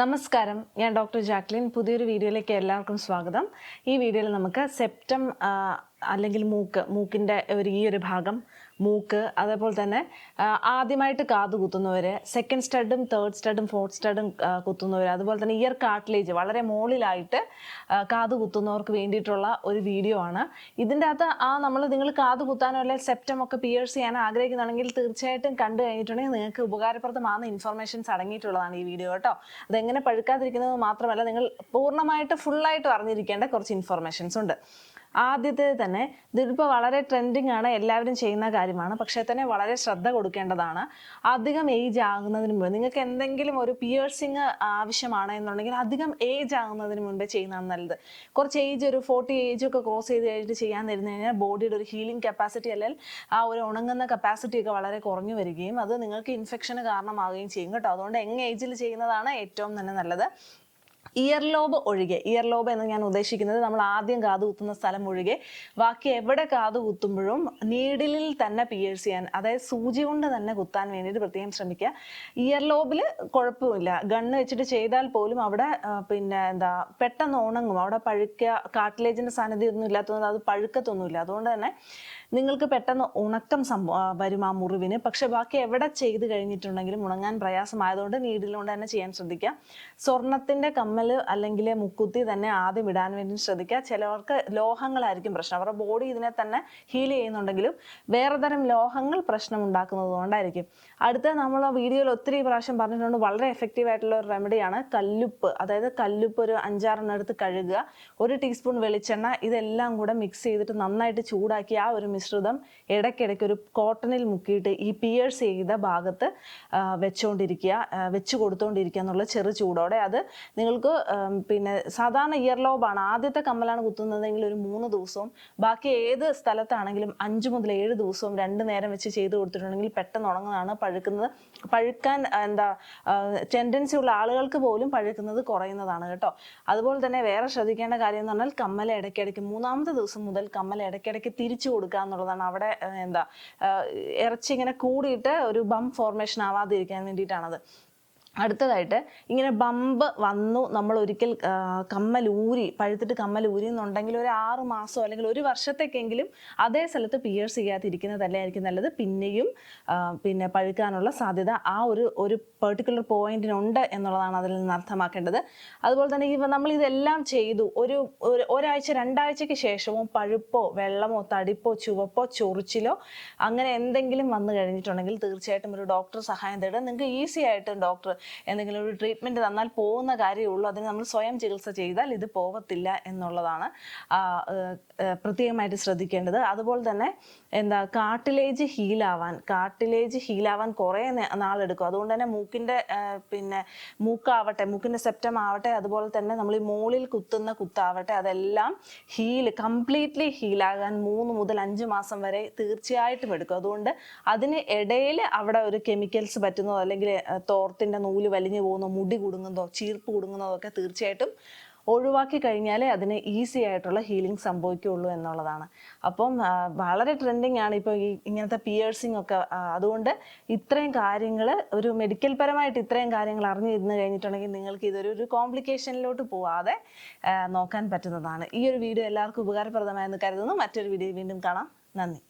നമസ്കാരം. ഞാൻ doctor Jacqueline. പുതിയൊരു വീഡിയോയിലേക്ക് എല്ലാവർക്കും സ്വാഗതം. ഈ വീഡിയോയിൽ നമുക്ക് സെപ്റ്റം അല്ലെങ്കിൽ മൂക്ക് മൂക്കിന്റെ ഒരു ഈ ഒരു ഭാഗം മൂക്ക് അതേപോലെ തന്നെ ആദ്യമായിട്ട് കാത് കുത്തുന്നവർ സെക്കൻഡ് സ്റ്റഡും തേർഡ് സ്റ്റഡും ഫോർത്ത് സ്റ്റഡും കുത്തുന്നവർ അതുപോലെ തന്നെ ഇയർ കാട്ടിലേജ് വളരെ മുകളിലായിട്ട് കാത് കുത്തുന്നവർക്ക് വേണ്ടിയിട്ടുള്ള ഒരു വീഡിയോ ആണ്. ഇതിന്റെ അകത്ത് ആ നമ്മൾ നിങ്ങൾ കാത് കുത്താനോ അല്ലെങ്കിൽ സെപ്റ്റം ഒക്കെ പിയേഴ്സ് ചെയ്യാൻ ആഗ്രഹിക്കുന്നുണ്ടെങ്കിൽ തീർച്ചയായിട്ടും കണ്ടു കഴിഞ്ഞിട്ടുണ്ടെങ്കിൽ നിങ്ങൾക്ക് ഉപകാരപ്രദമാകുന്ന ഇൻഫർമേഷൻസ് അടങ്ങിയിട്ടുള്ളതാണ് ഈ വീഡിയോ കേട്ടോ. അതെങ്ങനെ പഴുക്കാതിരിക്കുന്നത് മാത്രമല്ല നിങ്ങൾ പൂർണമായിട്ട് ഫുള്ളായിട്ട് അറിഞ്ഞിരിക്കേണ്ട കുറച്ച് ഇൻഫർമേഷൻസ് ഉണ്ട്. ആദ്യത്തെ തന്നെ ഇതിപ്പോൾ വളരെ ട്രെൻഡിങ് ആണ് എല്ലാവരും ചെയ്യുന്ന കാര്യമാണ്. പക്ഷേ തന്നെ വളരെ ശ്രദ്ധ കൊടുക്കേണ്ടതാണ്. അധികം ഏജ് ആകുന്നതിന് മുമ്പ് നിങ്ങൾക്ക് എന്തെങ്കിലും ഒരു പിയേഴ്സിങ് ആവശ്യമാണ് എന്നുണ്ടെങ്കിൽ അധികം ഏജ് ആകുന്നതിന് മുമ്പേ ചെയ്യുന്നതാണ് നല്ലത്. കുറച്ച് ഏജ് ഒരു ഫോർട്ടി ഏജ് ഒക്കെ ക്രോസ് ചെയ്ത് കഴിഞ്ഞിട്ട് ചെയ്യാൻ തരുന്ന കഴിഞ്ഞാൽ ബോഡിയുടെ ഒരു ഹീലിംഗ് കപ്പാസിറ്റി അല്ലെങ്കിൽ ആ ഒരു ഉണങ്ങുന്ന കപ്പാസിറ്റി ഒക്കെ വളരെ കുറഞ്ഞു വരികയും അത് നിങ്ങൾക്ക് ഇൻഫെക്ഷന് കാരണമാവുകയും ചെയ്യും കേട്ടോ. അതുകൊണ്ട് യങ് ഏജിൽ ചെയ്യുന്നതാണ് ഏറ്റവും തന്നെ നല്ലത്. ഇയർ ലോബ് ഒഴികെ ഇയർ ലോബ് എന്ന് ഞാൻ ഉദ്ദേശിക്കുന്നത് നമ്മൾ ആദ്യം കാത് കുത്തുന്ന സ്ഥലം ഒഴികെ ബാക്കി എവിടെ കാത് കുത്തുമ്പോഴും നീഡിലിൽ തന്നെ പിയേഴ്സ് ചെയ്യാൻ അതായത് സൂചി കൊണ്ട് തന്നെ കുത്താൻ വേണ്ടിയിട്ട് പ്രത്യേകം ശ്രമിക്കുക. ഇയർ ലോബിൽ കുഴപ്പമില്ല. ഗണ്ണ് വെച്ചിട്ട് ചെയ്താൽ പോലും അവിടെ പിന്നെ എന്താ പെട്ടെന്ന് ഉണങ്ങും. അവിടെ പഴുക്ക കാട്ടിലേജിന്റെ സാന്നിധ്യമൊന്നും ഇല്ലാത്തതുകൊണ്ട് അത് പഴുക്കത്തൊന്നുമില്ല. അതുകൊണ്ട് തന്നെ നിങ്ങൾക്ക് പെട്ടെന്ന് ഉണക്കം വരും ആ മുറിവിന്. പക്ഷെ ബാക്കി എവിടെ ചെയ്ത് കഴിഞ്ഞിട്ടുണ്ടെങ്കിലും ഉണങ്ങാൻ പ്രയാസമായതുകൊണ്ട് നീഡിലുകൊണ്ട് തന്നെ ചെയ്യാൻ ശ്രദ്ധിക്കുക. സ്വർണത്തിന്റെ അല്ലെങ്കിൽ മുക്കുത്തി തന്നെ ആദ്യം ഇടാൻ വേണ്ടി ശ്രദ്ധിക്കുക. ചിലവർക്ക് ലോഹങ്ങളായിരിക്കും പ്രശ്നം. അവരുടെ ബോഡി ഇതിനെ തന്നെ ഹീൽ ചെയ്യുന്നുണ്ടെങ്കിലും വേറെ തരം ലോഹങ്ങൾ പ്രശ്നം ഉണ്ടാക്കുന്നത് കൊണ്ടായിരിക്കും. അടുത്ത നമ്മൾ വീഡിയോയിൽ ഒത്തിരി പ്രാവശ്യം പറഞ്ഞിട്ടുണ്ട്. വളരെ എഫക്റ്റീവ് ആയിട്ടുള്ള ഒരു റെമഡിയാണ് കല്ലുപ്പ്. അതായത് കല്ലുപ്പ് ഒരു അഞ്ചാറെണ്ണം എടുത്ത് കഴുകുക. ഒരു ടീസ്പൂൺ വെളിച്ചെണ്ണ ഇതെല്ലാം കൂടെ മിക്സ് ചെയ്തിട്ട് നന്നായിട്ട് ചൂടാക്കി ആ ഒരു മിശ്രിതം ഇടയ്ക്കിടയ്ക്ക് ഒരു കോട്ടണിൽ മുക്കിയിട്ട് ഈ പിയേഴ്സ് ചെയ്ത ഭാഗത്ത് വെച്ചുകൊണ്ടിരിക്കുക വെച്ച് കൊടുത്തുകൊണ്ടിരിക്കുക എന്നുള്ള ചെറു ചൂടോടെ അത് നിങ്ങൾക്ക് പിന്നെ സാധാരണ ഇയർ ലോബാണ് ആദ്യത്തെ കമ്മലാണ് കുത്തുന്നതെങ്കിൽ ഒരു മൂന്ന് ദിവസവും ബാക്കി ഏത് സ്ഥലത്താണെങ്കിലും അഞ്ച് മുതൽ ഏഴ് ദിവസവും രണ്ട് നേരം വെച്ച് ചെയ്ത് കൊടുത്തിട്ടുണ്ടെങ്കിൽ പെട്ടെന്ന് ഉണങ്ങുന്നതാണ് പഴുക്കുന്നത്. പഴുക്കാൻ എന്താ ടെൻഡൻസി ഉള്ള ആളുകൾക്ക് പോലും പഴുക്കുന്നത് കുറയുന്നതാണ് കേട്ടോ. അതുപോലെ തന്നെ വേറെ ശ്രദ്ധിക്കേണ്ട കാര്യം എന്ന് പറഞ്ഞാൽ കമ്മല ഇടയ്ക്കിടയ്ക്ക് മൂന്നാമത്തെ ദിവസം മുതൽ കമ്മല ഇടയ്ക്കിടയ്ക്ക് തിരിച്ചു കൊടുക്കുക എന്നുള്ളതാണ്. അവിടെ എന്താ ഇറച്ചി ഇങ്ങനെ കൂടിയിട്ട് ഒരു ബം ഫോർമേഷൻ ആവാതിരിക്കാൻ വേണ്ടിയിട്ടാണത്. അടുത്തതായിട്ട് ഇങ്ങനെ ബമ്പ് വന്നു നമ്മൾ ഒരിക്കൽ കമ്മലൂരി പഴുത്തിട്ട് കമ്മലൂരി എന്നുണ്ടെങ്കിൽ ഒരു ആറ് മാസം അല്ലെങ്കിൽ ഒരു വർഷത്തേക്കെങ്കിലും അതേ സ്ഥലത്ത് പിയേഴ്സ് ചെയ്യാതിരിക്കുന്നതല്ലേ ആയിരിക്കും നല്ലത്. പിന്നെയും പിന്നെ പഴുക്കാനുള്ള സാധ്യത ആ ഒരു ഒരു പെർട്ടിക്കുലർ പോയിന്റിനുണ്ട് എന്നുള്ളതാണ് അതിൽ നിന്ന് അർത്ഥമാക്കേണ്ടത്. അതുപോലെ തന്നെ ഇവ നമ്മൾ ഇതെല്ലാം ചെയ്തു. ഒരു ഒരു- ഒരാഴ്ച രണ്ടാഴ്ചയ്ക്ക് ശേഷവും പഴുപ്പോ വെള്ളമോ തടിപ്പോ ചുവപ്പോ ചൊറിച്ചിലോ അങ്ങനെ എന്തെങ്കിലും വന്നു കഴിഞ്ഞിട്ടുണ്ടെങ്കിൽ തീർച്ചയായിട്ടും ഒരു ഡോക്ടർ സഹായം തേടുക നിങ്ങൾക്ക് ഈസി ആയിട്ട് ഡോക്ടർ എന്തെങ്കിലും ഒരു ട്രീറ്റ്മെന്റ് തന്നാൽ പോകുന്ന കാര്യമുള്ളൂ അതിന് നമ്മൾ സ്വയം ചികിത്സ ചെയ്താൽ ഇത് പോകത്തില്ല എന്നുള്ളതാണ്. പ്രത്യേകമായിട്ട് ശ്രദ്ധിക്കേണ്ടത്. അതുപോലെ തന്നെ എന്താ കാട്ടിലേജ് ഹീലാവാൻ കാട്ടിലേജ് ഹീലാവാൻ കുറേ നാളെടുക്കും. അതുകൊണ്ട് തന്നെ മൂക്കിന്റെ പിന്നെ മൂക്കാവട്ടെ മൂക്കിന്റെ സെപ്റ്റം ആവട്ടെ അതുപോലെ തന്നെ നമ്മൾ ഈ മോളിൽ കുത്തുന്ന കുത്താവട്ടെ അതെല്ലാം ഹീൽ കംപ്ലീറ്റ്ലി ഹീലാകാൻ മൂന്ന് മുതൽ അഞ്ച് മാസം വരെ തീർച്ചയായിട്ടും എടുക്കും. അതുകൊണ്ട് അതിന് ഇടയിൽ അവിടെ ഒരു കെമിക്കൽസ് പറ്റുന്നതോ അല്ലെങ്കിൽ തോർത്തിന്റെ നൂൽ വലിഞ്ഞു പോകുന്നതോ മുടി കുടുങ്ങുന്നതോ ചീർപ്പ് കുടുങ്ങുന്നതോ ഒക്കെ തീർച്ചയായിട്ടും ഒഴിവാക്കി കഴിഞ്ഞാലേ അതിന് ഈസി ആയിട്ടുള്ള ഹീലിംഗ് സംഭവിക്കുകയുള്ളൂ എന്നുള്ളതാണ്. അപ്പം വളരെ ട്രെൻഡിങ് ആണ് ഇപ്പോൾ ഈ ഇങ്ങനത്തെ പിയേഴ്സിംഗ് ഒക്കെ. അതുകൊണ്ട് ഇത്രയും കാര്യങ്ങൾ ഒരു മെഡിക്കൽ പരമായിട്ട് ഇത്രയും കാര്യങ്ങൾ അറിഞ്ഞിരുന്നു കഴിഞ്ഞിട്ടുണ്ടെങ്കിൽ നിങ്ങൾക്ക് ഇതൊരു ഒരു കോംപ്ലിക്കേഷനിലോട്ട് പോവാതെ നോക്കാൻ പറ്റുന്നതാണ്. ഈ ഒരു വീഡിയോ എല്ലാവർക്കും ഉപകാരപ്രദമായെന്ന് കരുതുന്നു. മറ്റൊരു വീഡിയോ വീണ്ടും കാണാം. നന്ദി.